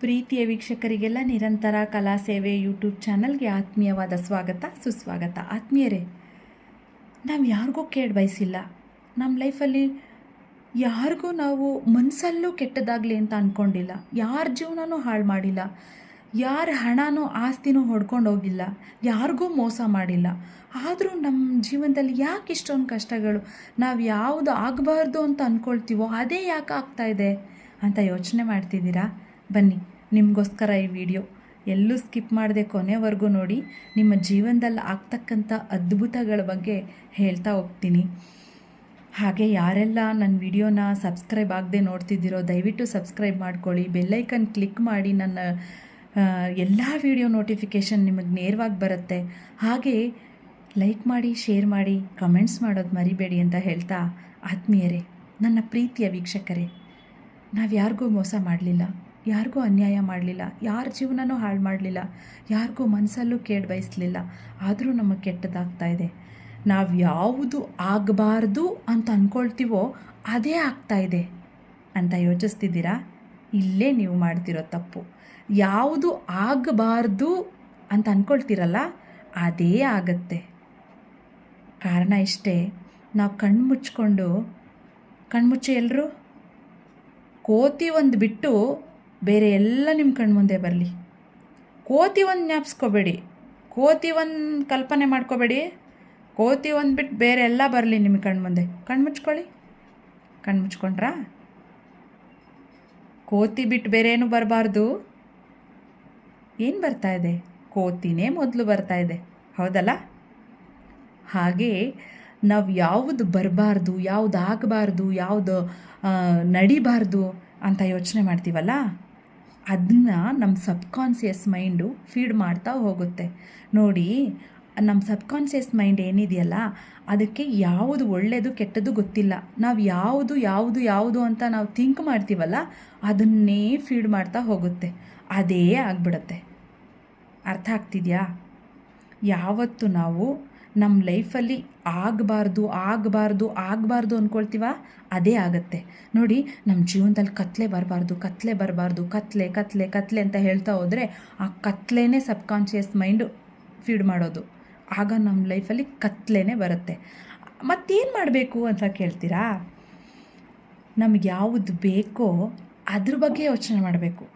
ಪ್ರೀತಿಯ ವೀಕ್ಷಕರಿಗೆಲ್ಲ ನಿರಂತರ ಕಲಾ ಸೇವೆ ಯೂಟ್ಯೂಬ್ ಚಾನಲ್ಗೆ ಆತ್ಮೀಯವಾದ ಸ್ವಾಗತ, ಸುಸ್ವಾಗತ. ಆತ್ಮೀಯರೇ, ನಾವು ಯಾರಿಗೂ ಕೇಳಿ ಬಯಸಿಲ್ಲ. ನಮ್ಮ ಲೈಫಲ್ಲಿ ಯಾರಿಗೂ ನಾವು ಮನಸ್ಸಲ್ಲೂ ಕೆಟ್ಟದಾಗಲಿ ಅಂತ ಅಂದ್ಕೊಂಡಿಲ್ಲ ಯಾರ ಜೀವನನೂ ಹಾಳು ಮಾಡಿಲ್ಲ. ಯಾರ ಹಣನೂ ಆಸ್ತಿನೂ ಹೊಡ್ಕೊಂಡು ಹೋಗಿಲ್ಲ. ಯಾರಿಗೂ ಮೋಸ ಮಾಡಿಲ್ಲ. ಆದರೂ ನಮ್ಮ ಜೀವನದಲ್ಲಿ ಯಾಕೆ ಇಷ್ಟೊಂದು ಕಷ್ಟಗಳು? ನಾವು ಯಾವುದು ಆಗಬಾರ್ದು ಅಂತ ಅಂದ್ಕೊಳ್ತೀವೋ ಅದೇ ಯಾಕೆ ಆಗ್ತಾ ಇದೆ ಅಂತ ಯೋಚನೆ ಮಾಡ್ತಿದ್ದೀರಾ? ಬನ್ನಿ, ನಿಮಗೋಸ್ಕರ ಈ ವಿಡಿಯೋ. ಎಲ್ಲೂ ಸ್ಕಿಪ್ ಮಾಡದೆ ಕೊನೆವರೆಗೂ ನೋಡಿ, ನಿಮ್ಮ ಜೀವನದಲ್ಲಿ ಆಗ್ತಕ್ಕಂಥ ಅದ್ಭುತಗಳ ಬಗ್ಗೆ ಹೇಳ್ತಾ ಹೋಗ್ತೀನಿ. ಹಾಗೆ ಯಾರೆಲ್ಲ ನನ್ನ ವಿಡಿಯೋನ ಸಬ್ಸ್ಕ್ರೈಬ್ ಆಗದೆ ನೋಡ್ತಿದ್ದೀರೋ, ದಯವಿಟ್ಟು ಸಬ್ಸ್ಕ್ರೈಬ್ ಮಾಡ್ಕೊಳ್ಳಿ. ಬೆಲ್ಲೈಕನ್ ಕ್ಲಿಕ್ ಮಾಡಿ ನನ್ನ ಎಲ್ಲ ವಿಡಿಯೋ ನೋಟಿಫಿಕೇಷನ್ ನಿಮಗೆ ನೇರವಾಗಿ ಬರುತ್ತೆ. ಹಾಗೆ ಲೈಕ್ ಮಾಡಿ, ಶೇರ್ ಮಾಡಿ, ಕಮೆಂಟ್ಸ್ ಮಾಡೋದು ಮರಿಬೇಡಿ ಅಂತ ಹೇಳ್ತಾ ಆತ್ಮೀಯರೇ, ನನ್ನ ಪ್ರೀತಿಯ ವೀಕ್ಷಕರೇ ನಾವು ಯಾರಿಗೂ ಮೋಸ ಮಾಡಲಿಲ್ಲ. ಯಾರಿಗೂ ಅನ್ಯಾಯ ಮಾಡಲಿಲ್ಲ, ಯಾರ ಜೀವನನೂ ಹಾಳು ಮಾಡಲಿಲ್ಲ, ಯಾರಿಗೂ ಮನಸ್ಸಲ್ಲೂ ಕೇಳಿ ಬಯಸಲಿಲ್ಲ. ಆದರೂ ನಮಗೆ ಕೆಟ್ಟದಾಗ್ತಾ ಇದೆ. ನಾವು ಯಾವುದು ಆಗಬಾರ್ದು ಅಂತ ಅಂದ್ಕೊಳ್ತೀವೋ ಅದೇ ಆಗ್ತಾ ಇದೆ ಅಂತ ಯೋಚಿಸ್ತಿದ್ದೀರಾ? ಇಲ್ಲೇ ನೀವು ಮಾಡ್ತಿರೋ ತಪ್ಪು. ಯಾವುದು ಆಗಬಾರ್ದು ಅಂತ ಅಂದ್ಕೊಳ್ತೀರಲ್ಲ ಅದೇ ಆಗತ್ತೆ. ಕಾರಣ ಇಷ್ಟೇ, ನಾವು ಕಣ್ಣು ಮುಚ್ಕೊಂಡು, ಕಣ್ಮುಚ್ಚಿ ಎಲ್ಲರೂ ಕೋತಿ ಒಂದು ಬಿಟ್ಟು ಬೇರೆ ಎಲ್ಲ ನಿಮ್ಮ ಕಣ್ಮುಂದೆ ಬರಲಿ. ಕೋತಿ ಒಂದು ಜ್ಞಾಪಿಸ್ಕೋಬೇಡಿ. ಕೋತಿ ಒಂದು ಕಲ್ಪನೆ ಮಾಡ್ಕೋಬೇಡಿ. ಕೋತಿ ಒಂದು ಬಿಟ್ಟು ಬೇರೆ ಎಲ್ಲ ಬರಲಿ ನಿಮ್ಮ ಕಣ್ಮುಂದೆ ಕಣ್ಣು ಮುಚ್ಕೊಳ್ಳಿ. ಕಣ್ಣು ಮುಚ್ಕೊಂಡ್ರಾ? ಕೋತಿ ಬಿಟ್ಟು ಬೇರೆ ಏನು ಬರಬಾರ್ದು. ಏನು ಬರ್ತಾ ಇದೆ? ಕೋತಿನೇ ಮೊದಲು ಬರ್ತಾ ಇದೆ. ಹೌದಲ್ಲ? ಹಾಗೆ ನಾವು ಯಾವುದು ಬರಬಾರ್ದು, ಯಾವುದು ಆಗಬಾರ್ದು, ಯಾವುದು ನಡಿಬಾರ್ದು ಅಂತ ಯೋಚನೆ ಮಾಡ್ತೀವಲ್ಲ? ಅದನ್ನ ನಮ್ಮ ಸಬ್ಕಾನ್ಸಿಯಸ್ ಮೈಂಡು ಫೀಡ್ ಮಾಡ್ತಾ ಹೋಗುತ್ತೆ. ನೋಡಿ ನಮ್ಮ ಸಬ್ಕಾನ್ಸಿಯಸ್ ಮೈಂಡ್ ಏನಿದೆಯಲ್ಲ, ಅದಕ್ಕೆ ಯಾವುದು ಒಳ್ಳೆಯದು ಕೆಟ್ಟದ್ದು ಗೊತ್ತಿಲ್ಲ. ನಾವು ಯಾವುದು ಯಾವುದು ಯಾವುದು ಅಂತ ನಾವು ಥಿಂಕ್ ಮಾಡ್ತೀವಲ್ಲ, ಅದನ್ನೇ ಫೀಡ್ ಮಾಡ್ತಾ ಹೋಗುತ್ತೆ. ಅದೇ ಆಗ್ಬಿಡುತ್ತೆ. ಅರ್ಥ ಆಗ್ತಿದೆಯಾ? ಯಾವತ್ತು ನಾವು ನಮ್ಮ ಲೈಫಲ್ಲಿ ಆಗಬಾರ್ದು ಆಗಬಾರ್ದು ಆಗಬಾರ್ದು ಅಂದ್ಕೊಳ್ತೀವ ಅದೇ ಆಗುತ್ತೆ. ನೋಡಿ ನಮ್ಮ ಜೀವನದಲ್ಲಿ ಕತ್ಲೆ ಬರಬಾರ್ದು ಕತ್ಲೆ ಬರಬಾರ್ದು, ಕತ್ಲೆ ಕತ್ಲೆ ಕತ್ಲೆ ಅಂತ ಹೇಳ್ತಾ ಹೋದರೆ ಆ ಕತ್ಲೆನೇ ಸಬ್ಕಾನ್ಷಿಯಸ್ ಮೈಂಡು ಫೀಡ್ ಮಾಡೋದು. ಆಗ ನಮ್ಮ ಲೈಫಲ್ಲಿ ಕತ್ಲೆನೇ ಬರುತ್ತೆ. ಮತ್ತೇನು ಮಾಡಬೇಕು ಅಂತ ಕೇಳ್ತೀರಾ? ನಮಗೆ ಯಾವುದು ಬೇಕೋ ಅದ್ರ ಬಗ್ಗೆ ಯೋಚನೆ ಮಾಡಬೇಕು.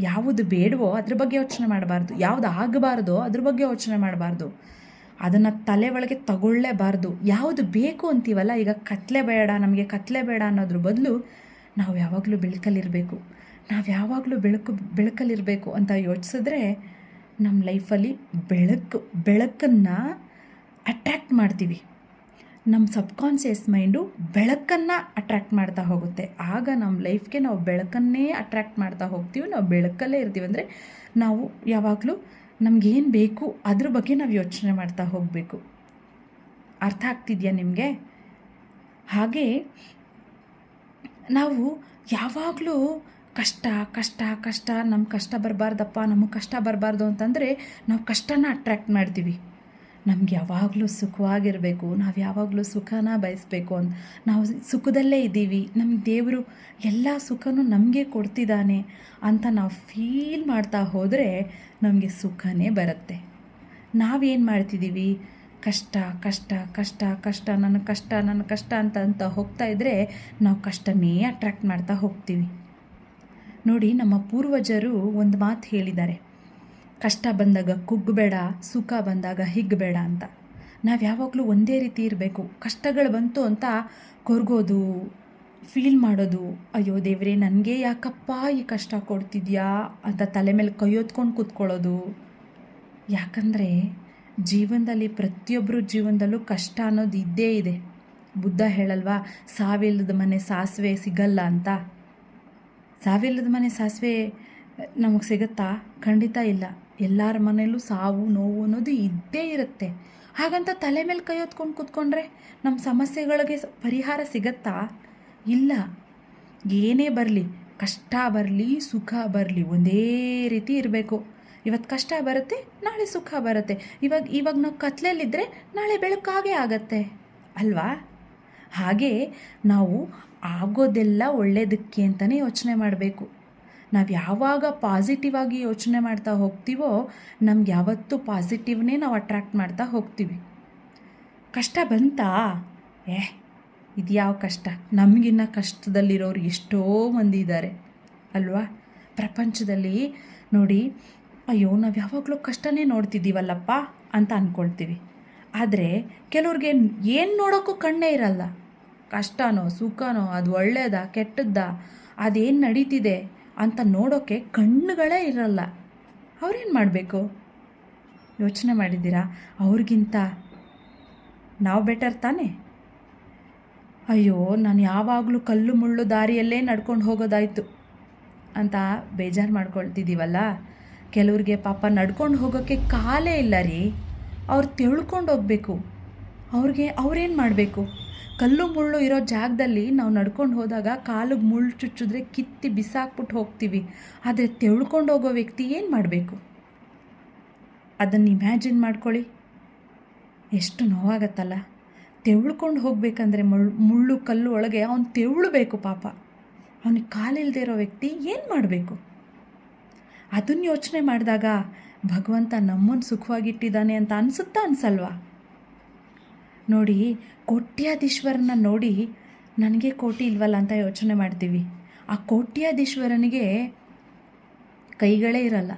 ಯಾವುದು ಬೇಡವೋ ಅದ್ರ ಬಗ್ಗೆ ಯೋಚನೆ ಮಾಡಬಾರ್ದು. ಯಾವುದು ಆಗಬಾರ್ದೋ ಅದ್ರ ಬಗ್ಗೆ ಯೋಚನೆ ಮಾಡಬಾರ್ದು. ಅದನ್ನು ತಲೆ ಒಳಗೆ ತಗೊಳ್ಳೇಬಾರ್ದು. ಯಾವುದು ಬೇಕು ಅಂತೀವಲ್ಲ, ಈಗ ಕತ್ಲೆ ಬೇಡ, ನಮಗೆ ಕತ್ಲೆ ಬೇಡ ಅನ್ನೋದ್ರ ಬದಲು ನಾವು ಯಾವಾಗಲೂ ಬೆಳಕಲ್ಲಿರಬೇಕು. ನಾವು ಯಾವಾಗಲೂ ಬೆಳಕು, ಬೆಳಕಲ್ಲಿರಬೇಕು ಅಂತ ಯೋಚಿಸಿದ್ರೆ ನಮ್ಮ ಲೈಫಲ್ಲಿ ಬೆಳಕು, ಬೆಳಕನ್ನು ಅಟ್ರ್ಯಾಕ್ಟ್ ಮಾಡ್ತೀವಿ. ನಮ್ಮ ಸಬ್ಕಾನ್ಷಿಯಸ್ ಮೈಂಡು ಬೆಳಕನ್ನು ಅಟ್ರ್ಯಾಕ್ಟ್ ಮಾಡ್ತಾ ಹೋಗುತ್ತೆ. ಆಗ ನಮ್ಮ ಲೈಫ್ಗೆ ನಾವು ಬೆಳಕನ್ನೇ ಅಟ್ರ್ಯಾಕ್ಟ್ ಮಾಡ್ತಾ ಹೋಗ್ತೀವಿ. ನಾವು ಬೆಳಕಲ್ಲೇ ಇರ್ತೀವಿ. ಅಂದರೆ ನಾವು ಯಾವಾಗಲೂ ನಮಗೇನು ಬೇಕು ಅದ್ರ ಬಗ್ಗೆ ನಾವು ಯೋಚನೆ ಮಾಡ್ತಾ ಹೋಗಬೇಕು. ಅರ್ಥ ಆಗ್ತಿದೆಯಾ ನಿಮಗೆ? ಹಾಗೆ ನಾವು ಯಾವಾಗಲೂ ಕಷ್ಟ ಕಷ್ಟ ಕಷ್ಟ ನಮ್ಮ ಕಷ್ಟ ಬರಬಾರ್ದಪ್ಪ, ನಮಗೆ ಕಷ್ಟ ಬರಬಾರ್ದು ಅಂತಂದರೆ ನಾವು ಕಷ್ಟನ ಅಟ್ರ್ಯಾಕ್ಟ್ ಮಾಡ್ತೀವಿ. ನಮ್ಗೆ ಯಾವಾಗಲೂ ಸುಖವಾಗಿರಬೇಕು, ನಾವು ಯಾವಾಗಲೂ ಸುಖನ ಬಯಸಬೇಕು ಅಂತ. ನಾವು ಸುಖದಲ್ಲೇ ಇದ್ದೀವಿ ನಮ್ಮ ದೇವರು ಎಲ್ಲ ಸುಖನೂ ನಮಗೆ ಕೊಡ್ತಿದ್ದಾನೆ ಅಂತ ನಾವು ಫೀಲ್ ಮಾಡ್ತಾ ಹೋದರೆ ನಮಗೆ ಸುಖನೇ ಬರುತ್ತೆ. ನಾವೇನು ಮಾಡ್ತಿದ್ದೀವಿ? ಕಷ್ಟ ಕಷ್ಟ ಕಷ್ಟ ಕಷ್ಟ, ನನ್ನ ಕಷ್ಟ ನನ್ನ ಕಷ್ಟ ಅಂತ ಅಂತ ಹೋಗ್ತಾ ಇದ್ದರೆ ನಾವು ಕಷ್ಟನೇ ಅಟ್ರ್ಯಾಕ್ಟ್ ಮಾಡ್ತಾ ಹೋಗ್ತೀವಿ. ನೋಡಿ, ನಮ್ಮ ಪೂರ್ವಜರು ಒಂದು ಮಾತು ಹೇಳಿದ್ದಾರೆ. ಕಷ್ಟ ಬಂದಾಗ ಕುಗ್ಗಬೇಡ ಸುಖ ಬಂದಾಗ ಹಿಗ್ಗಬೇಡ ಅಂತ. ನಾವು ಯಾವಾಗಲೂ ಒಂದೇ ರೀತಿ ಇರಬೇಕು. ಕಷ್ಟಗಳು ಬಂತು ಅಂತ ಕೊರ್ಗೋದು ಫೀಲ್ ಮಾಡೋದು, ಅಯ್ಯೋ ದೇವರೇ, ನನಗೆ ಯಾಕಪ್ಪ ಈ ಕಷ್ಟ ಕೊಡ್ತಿದ್ಯಾ ಅಂತ ತಲೆ ಮೇಲೆ ಕೈಯೊತ್ಕೊಂಡು ಕೂತ್ಕೊಳ್ಳೋದು. ಯಾಕಂದರೆ ಜೀವನದಲ್ಲಿ ಪ್ರತಿಯೊಬ್ಬರು ಜೀವನದಲ್ಲೂ ಕಷ್ಟ ಅನ್ನೋದು ಇದ್ದೇ ಇದೆ. ಬುದ್ಧ ಹೇಳಲ್ವಾ, ಸಾವಿಲ್ಲದ ಮನೆ ಸಾಸಿವೆ ಸಿಗಲ್ಲ ಅಂತ. ಸಾವಿಲ್ಲದ ಮನೆ ಸಾಸಿವೆ ನಮಗೆ ಸಿಗುತ್ತಾ? ಖಂಡಿತ ಇಲ್ಲ. ಎಲ್ಲರ ಮನೆಯಲ್ಲೂ ಸಾವು, ನೋವು ಅನ್ನೋದು ಇದ್ದೇ ಇರುತ್ತೆ. ಹಾಗಂತ ತಲೆ ಮೇಲೆ ಕೈ ಹೊತ್ಕೊಂಡು ಕೂತ್ಕೊಂಡ್ರೆ ನಮ್ಮ ಸಮಸ್ಯೆಗಳಿಗೆ ಪರಿಹಾರ ಸಿಗತ್ತಾ? ಇಲ್ಲ. ಏನೇ ಬರಲಿ, ಕಷ್ಟ ಬರಲಿ, ಸುಖ ಬರಲಿ, ಒಂದೇ ರೀತಿ ಇರಬೇಕು. ಇವತ್ತು ಕಷ್ಟ ಬರುತ್ತೆ, ನಾಳೆ ಸುಖ ಬರುತ್ತೆ. ಇವಾಗ ಇವಾಗ ನಾವು ಕತ್ಲೆಯಲ್ಲಿದ್ದರೆ ನಾಳೆ ಬೆಳಕಾಗೇ ಆಗತ್ತೆ. ಅಲ್ವಾ? ಹಾಗೆ ನಾವು ಆಗೋದೆಲ್ಲ ಒಳ್ಳೆಯದಕ್ಕೆ ಅಂತಲೇ ಯೋಚನೆ ಮಾಡಬೇಕು. ನಾವು ಯಾವಾಗ ಪಾಸಿಟಿವ್ ಆಗಿ ಯೋಚನೆ ಮಾಡ್ತಾ ಹೋಗ್ತೀವೋ, ನಮ್ಗೆ ಯಾವತ್ತೂ ಪಾಸಿಟಿವ್ನೇ ನಾವು ಅಟ್ರ್ಯಾಕ್ಟ್ ಮಾಡ್ತಾ ಹೋಗ್ತೀವಿ. ಕಷ್ಟ ಬಂತಾ? ಏ ಇದು ಯಾವ ಕಷ್ಟ? ನಮಗಿನ್ನ ಕಷ್ಟದಲ್ಲಿರೋರು ಎಷ್ಟೋ ಮಂದಿ ಇದ್ದಾರೆ ಅಲ್ವಾ? ಪ್ರಪಂಚದಲ್ಲಿ ನೋಡಿ, ಅಯ್ಯೋ, ನಾವು ಯಾವಾಗಲೂ ಕಷ್ಟನೇ ನೋಡ್ತಿದ್ದೀವಲ್ಲಪ್ಪ ಅಂತ ಅಂದ್ಕೊಳ್ತೀವಿ ಆದರೆ ಕೆಲವ್ರಿಗೆ ಏನು ನೋಡೋಕ್ಕೂ ಕಣ್ಣೇ ಇರಲ್ಲ. ಕಷ್ಟನೋ, ಸುಖನೋ, ಅದು ಒಳ್ಳೆಯದಾ ಕೆಟ್ಟದ್ದಾ, ಅದೇನು ನಡೀತಿದೆ? ಅಂತ ನೋಡೋಕ್ಕೆ ಕಣ್ಣುಗಳೇ ಇರಲ್ಲ. ಅವ್ರೇನು ಮಾಡಬೇಕು? ಯೋಚನೆ ಮಾಡಿದ್ದೀರಾ? ಅವ್ರಿಗಿಂತ ನಾವು ಬೆಟರ್ ತಾನೇ? ಅಯ್ಯೋ, ನಾನು ಯಾವಾಗಲೂ ಕಲ್ಲು ಮುಳ್ಳು ದಾರಿಯಲ್ಲೇ ನಡ್ಕೊಂಡು ಹೋಗೋದಾಯಿತು ಅಂತ ಬೇಜಾರು ಮಾಡ್ಕೊಳ್ತಿದ್ದೀವಲ್ಲ ಕೆಲವ್ರಿಗೆ ಪಾಪ ನಡ್ಕೊಂಡು ಹೋಗೋಕ್ಕೆ ಕಾಲೇ ಇಲ್ಲ ರೀ. ಅವ್ರು ತಿಳ್ಕೊಂಡು ಹೋಗಬೇಕು. ಅವ್ರಿಗೆ ಅವ್ರೇನು ಮಾಡಬೇಕು? ಕಲ್ಲು ಮುಳ್ಳು ಇರೋ ಜಾಗದಲ್ಲಿ ನಾವು ನಡ್ಕೊಂಡು ಹೋದಾಗ ಕಾಲಿಗೆ ಮುಳ್ಳು ಚುಚ್ಚಿದ್ರೆ ಕಿತ್ತಿ ಬಿಸಾಕ್ಬಿಟ್ಟು ಹೋಗ್ತೀವಿ. ಆದರೆ ತೆಳ್ಕೊಂಡು ಹೋಗೋ ವ್ಯಕ್ತಿ ಏನು ಮಾಡಬೇಕು? ಅದನ್ನು ಇಮ್ಯಾಜಿನ್ ಮಾಡ್ಕೊಳ್ಳಿ. ಎಷ್ಟು ನೋವಾಗತ್ತಲ್ಲ. ತೆವಳ್ಕೊಂಡು ಹೋಗಬೇಕಂದ್ರೆ ಮುಳ್ಳು ಮುಳ್ಳು ಕಲ್ಲು ಒಳಗೆ ಅವ್ನು ತೆವಳಬೇಕು ಪಾಪ. ಅವನಿಗೆ ಕಾಲಿಲ್ಲದೆ ಇರೋ ವ್ಯಕ್ತಿ ಏನು ಮಾಡಬೇಕು? ಅದನ್ನು ಯೋಚನೆ ಮಾಡಿದಾಗ ಭಗವಂತ ನಮ್ಮನ್ನು ಸುಖವಾಗಿಟ್ಟಿದ್ದಾನೆ ಅಂತ ಅನಿಸುತ್ತಾ ಅನಿಸಲ್ವಾ? ನೋಡಿ, ಕೋಟ್ಯಾಧೀಶ್ವರನ ನೋಡಿ ನನಗೆ ಕೋಟಿ ಇಲ್ವಲ್ಲ ಅಂತ ಯೋಚನೆ ಮಾಡ್ತೀವಿ. ಆ ಕೋಟ್ಯಾಧೀಶ್ವರನಿಗೆ ಕೈಗಳೇ ಇರಲ್ಲ.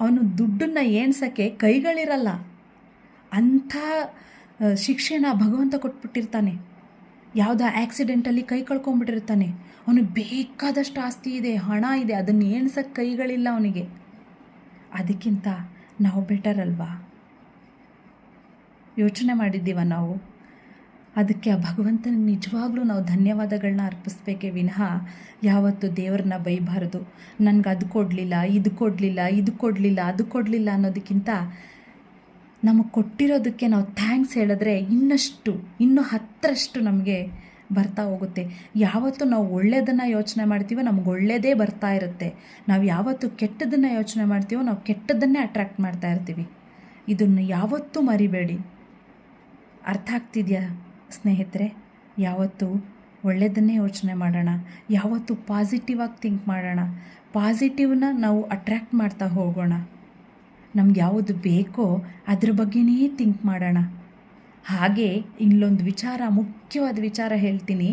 ಅವನು ದುಡ್ಡನ್ನು ಏಣ್ಸೋಕ್ಕೆ ಕೈಗಳಿರಲ್ಲ. ಅಂಥ ಶಿಕ್ಷಣ ಭಗವಂತ ಕೊಟ್ಬಿಟ್ಟಿರ್ತಾನೆ. ಯಾವುದೋ ಆ್ಯಕ್ಸಿಡೆಂಟಲ್ಲಿ ಕೈ ಕಳ್ಕೊಂಬಿಟ್ಟಿರ್ತಾನೆ. ಅವನಿಗೆ ಬೇಕಾದಷ್ಟು ಆಸ್ತಿ ಇದೆ, ಹಣ ಇದೆ, ಅದನ್ನು ಏಣ್ಸಕ್ಕೆ ಕೈಗಳಿಲ್ಲ ಅವನಿಗೆ. ಅದಕ್ಕಿಂತ ನಾವು ಬೆಟರ್ ಅಲ್ವಾ? ಯೋಚನೆ ಮಾಡಿದ್ದೀವ ನಾವು? ಅದಕ್ಕೆ ಆ ಭಗವಂತನಿಗೆ ನಿಜವಾಗ್ಲೂ ನಾವು ಧನ್ಯವಾದಗಳನ್ನ ಅರ್ಪಿಸ್ಬೇಕೇ ವಿನಃ ಯಾವತ್ತು ದೇವ್ರನ್ನ ಬೈಬಾರ್ದು. ನನಗೆ ಅದು ಕೊಡಲಿಲ್ಲ, ಇದು ಕೊಡಲಿಲ್ಲ ಇದು ಕೊಡಲಿಲ್ಲ, ಅದು ಕೊಡಲಿಲ್ಲ ಅನ್ನೋದಕ್ಕಿಂತ ನಮಗೆ ಕೊಟ್ಟಿರೋದಕ್ಕೆ ನಾವು ಥ್ಯಾಂಕ್ಸ್ ಹೇಳಿದ್ರೆ ಇನ್ನಷ್ಟು, ಇನ್ನೂ ಹತ್ತರಷ್ಟು ನಮಗೆ ಬರ್ತಾ ಹೋಗುತ್ತೆ. ಯಾವತ್ತು ನಾವು ಒಳ್ಳೆಯದನ್ನು ಯೋಚನೆ ಮಾಡ್ತೀವೋ ನಮ್ಗೆ ಒಳ್ಳೆಯದೇ ಬರ್ತಾ ಇರುತ್ತೆ. ನಾವು ಯಾವತ್ತು ಕೆಟ್ಟದನ್ನು ಯೋಚನೆ ಮಾಡ್ತೀವೋ ನಾವು ಕೆಟ್ಟದನ್ನೇ ಅಟ್ರ್ಯಾಕ್ಟ್ ಮಾಡ್ತಾ ಇರ್ತೀವಿ. ಇದನ್ನು ಯಾವತ್ತೂ ಮರಿಬೇಡಿ. ಅರ್ಥ ಆಗ್ತಿದೆಯಾ ಸ್ನೇಹಿತರೆ? ಯಾವತ್ತು ಒಳ್ಳೆಯದನ್ನೇ ಯೋಚನೆ ಮಾಡೋಣ. ಯಾವತ್ತು ಪಾಸಿಟಿವ್ ಆಗಿ ಥಿಂಕ್ ಮಾಡೋಣ. ಪಾಸಿಟಿವ್ನ ನಾವು ಅಟ್ರ್ಯಾಕ್ಟ್ ಮಾಡ್ತಾ ಹೋಗೋಣ. ನಮ್ಗೆ ಯಾವುದು ಬೇಕೋ ಅದ್ರ ಬಗ್ಗೆನೇ ಥಿಂಕ್ ಮಾಡೋಣ. ಹಾಗೆ ಇಲ್ಲೊಂದು ವಿಚಾರ, ಮುಖ್ಯವಾದ ವಿಚಾರ ಹೇಳ್ತೀನಿ.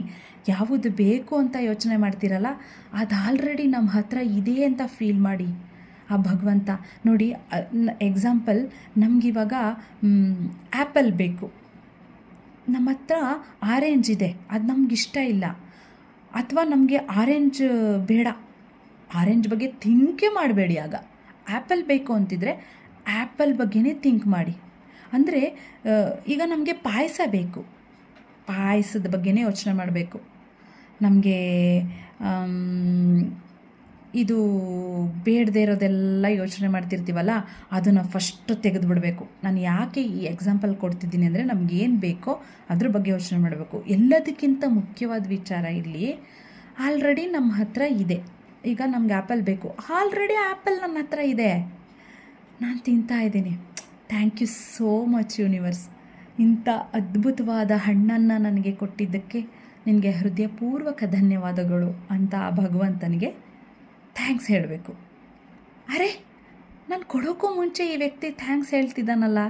ಯಾವುದು ಬೇಕು ಅಂತ ಯೋಚನೆ ಮಾಡ್ತೀರಲ್ಲ, ಅದು ಆಲ್ರೆಡಿ ನಮ್ಮ ಹತ್ರ ಇದೆ ಅಂತ ಫೀಲ್ ಮಾಡಿ. ಆ ಭಗವಂತ ನೋಡಿ ಎಕ್ಸಾಂಪಲ್ ನಮಗಿವಾಗ ಆ್ಯಪಲ್ ಬೇಕು. ನಮ್ಮ ಹತ್ರ ಆರೆಂಜ್ ಇದೆ. ಅದು ನಮ್ಗೆ ಇಷ್ಟ ಇಲ್ಲ. ಅಥವಾ ನಮಗೆ ಆರೆಂಜ್ ಬೇಡ. ಆರೆಂಜ್ ಬಗ್ಗೆ ಥಿಂಕೇ ಮಾಡಬೇಡಿ ಆಗ. ಆ್ಯಪಲ್ ಬೇಕು ಅಂತಿದ್ರೆ ಆ್ಯಪಲ್ ಬಗ್ಗೆನೇ ಥಿಂಕ್ ಮಾಡಿ. ಅಂದರೆ ಈಗ ನಮಗೆ ಪಾಯಸ ಬೇಕು. ಪಾಯಸದ ಬಗ್ಗೆನೇ ಯೋಚನೆ ಮಾಡಬೇಕು. ನಮಗೆ ಇದು ಬೇಡದೇ ಇರೋದೆಲ್ಲ ಯೋಚನೆ ಮಾಡ್ತಿರ್ತೀವಲ್ಲ ಅದನ್ನು ಫಸ್ಟ್ ತೆಗೆದುಬಿಡಬೇಕು ನಾನು ಯಾಕೆ ಈ ಎಕ್ಸಾಂಪಲ್ ಕೊಡ್ತಿದ್ದೀನಿ ಅಂದರೆ ಏನು ಬೇಕೋ ಅದ್ರ ಬಗ್ಗೆ ಯೋಚನೆ ಮಾಡಬೇಕು. ಎಲ್ಲದಕ್ಕಿಂತ ಮುಖ್ಯವಾದ ವಿಚಾರ ಇಲ್ಲಿ ಆಲ್ರೆಡಿ ನಮ್ಮ ಹತ್ರ ಇದೆ. ಈಗ ನಮ್ಗೆ ಆ್ಯಪಲ್ ಬೇಕು. ಆಲ್ರೆಡಿ ಆ್ಯಪಲ್ ನನ್ನ ಹತ್ರ ಇದೆ. ನಾನು ತಿಂತಾ ಇದ್ದೀನಿ. Thank you so much universe ಇಂಥ ಅದ್ಭುತವಾದ ಹಣ್ಣನ್ನು ನನಗೆ ಕೊಟ್ಟಿದ್ದಕ್ಕೆ ನಿನಗೆ ಹೃದಯಪೂರ್ವಕ ಧನ್ಯವಾದಗಳು ಅಂತ ಆ ಭಗವಂತನಿಗೆ ಥ್ಯಾಂಕ್ಸ್ ಹೇಳಬೇಕು. ಅರೆ, ನಾನು ಕೊಡೋಕ್ಕೂ ಮುಂಚೆ ಈ ವ್ಯಕ್ತಿ ಥ್ಯಾಂಕ್ಸ್ ಹೇಳ್ತಿದ್ದಾನಲ್ಲ.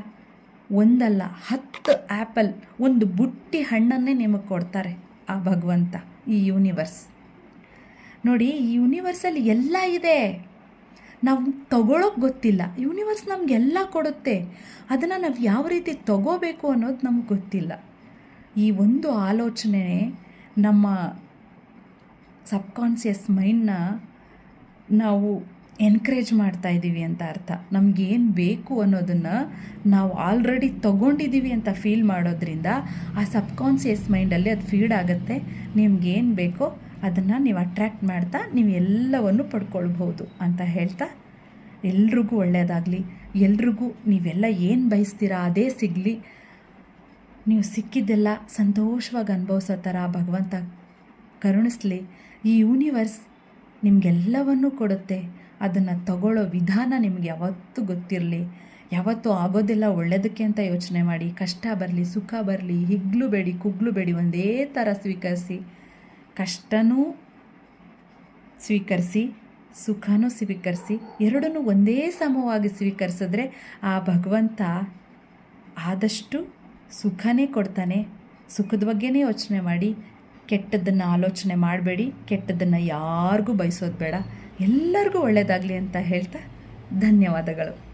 ಒಂದಲ್ಲ, ಹತ್ತು ಆ್ಯಪಲ್ ಒಂದು ಬುಟ್ಟಿ ಹಣ್ಣನ್ನೇ ನಿಮಗೆ ಕೊಡ್ತಾರೆ, ಆ ಭಗವಂತ, ಈ ಯೂನಿವರ್ಸ್. ನೋಡಿ, ಈ ಯೂನಿವರ್ಸಲ್ಲಿ ಎಲ್ಲ ಇದೆ. ನಾವು ತಗೊಳ್ಳೋಕೆ ಗೊತ್ತಿಲ್ಲ. ಯೂನಿವರ್ಸ್ ನಮಗೆಲ್ಲ ಕೊಡುತ್ತೆ. ಅದನ್ನು ನಾವು ಯಾವ ರೀತಿ ತಗೋಬೇಕು ಅನ್ನೋದು ನಮ್ಗೆ ಗೊತ್ತಿಲ್ಲ. ಈ ಒಂದು ಆಲೋಚನೆ ನಮ್ಮ ಸಬ್ಕಾನ್ಸಿಯಸ್ ಮೈಂಡ್ನ ನಾವು ಎನ್ಕರೇಜ್ ಮಾಡ್ತಾ ಇದ್ದೀವಿ ಅಂತ ಅರ್ಥ. ನಮಗೇನು ಬೇಕು ಅನ್ನೋದನ್ನು ನಾವು ಆಲ್ರೆಡಿ ತಗೊಂಡಿದ್ದೀವಿ ಅಂತ ಫೀಲ್ ಮಾಡೋದ್ರಿಂದ ಆ ಸಬ್ಕಾನ್ಸಿಯಸ್ ಮೈಂಡಲ್ಲಿ ಅದು ಫೀಡ್ ಆಗುತ್ತೆ. ನಿಮ್ಗೇನು ಬೇಕೋ ಅದನ್ನು ನೀವು ಅಟ್ರ್ಯಾಕ್ಟ್ ಮಾಡ್ತಾ ನೀವು ಎಲ್ಲವನ್ನು ಪಡ್ಕೊಳ್ಬೋದು ಅಂತ ಹೇಳ್ತಾ ಎಲ್ರಿಗೂ ಒಳ್ಳೆಯದಾಗಲಿ ಎಲ್ರಿಗೂ ನೀವೆಲ್ಲ ಏನು ಬಯಸ್ತೀರಾ ಅದೇ ಸಿಗಲಿ. ನೀವು ಸಿಕ್ಕಿದ್ದೆಲ್ಲ ಸಂತೋಷವಾಗಿ ಅನುಭವಿಸೋ ಥರ ಭಗವಂತ ಕರುಣಿಸ್ಲಿ. ಈ ಯೂನಿವರ್ಸ್ ನಿಮಗೆಲ್ಲವನ್ನೂ ಕೊಡುತ್ತೆ. ಅದನ್ನು ತಗೊಳ್ಳೋ ವಿಧಾನ ನಿಮ್ಗೆ ಯಾವತ್ತೂ ಗೊತ್ತಿರಲಿ. ಯಾವತ್ತೂ ಆಗೋದೆಲ್ಲ ಒಳ್ಳೆಯದಕ್ಕೆ ಅಂತ ಯೋಚನೆ ಮಾಡಿ. ಕಷ್ಟ ಬರಲಿ, ಸುಖ ಬರಲಿ, ಹಿಗ್ಲು ಬೇಡಿ, ಕುಗ್ಲು ಬೇಡಿ, ಒಂದೇ ಥರ ಸ್ವೀಕರಿಸಿ. ಕಷ್ಟನೂ ಸ್ವೀಕರಿಸಿ, ಸುಖನೂ ಸ್ವೀಕರಿಸಿ, ಎರಡನ್ನೂ ಒಂದೇ ಸಮವಾಗಿ ಸ್ವೀಕರಿಸಿದ್ರೆ ಆ ಭಗವಂತ ಆದಷ್ಟು ಸುಖನೇ ಕೊಡ್ತಾನೆ. ಸುಖದ ಬಗ್ಗೆನೇ ಯೋಚನೆ ಮಾಡಿ. ಕೆಟ್ಟದ್ದನ್ನು ಆಲೋಚನೆ ಮಾಡಬೇಡಿ ಕೆಟ್ಟದ್ದನ್ನು ಯಾರಿಗೂ ಬಯಸೋದು ಬೇಡ. ಎಲ್ಲರಿಗೂ ಒಳ್ಳೆಯದಾಗಲಿ ಅಂತ ಹೇಳ್ತಾ ಧನ್ಯವಾದಗಳು.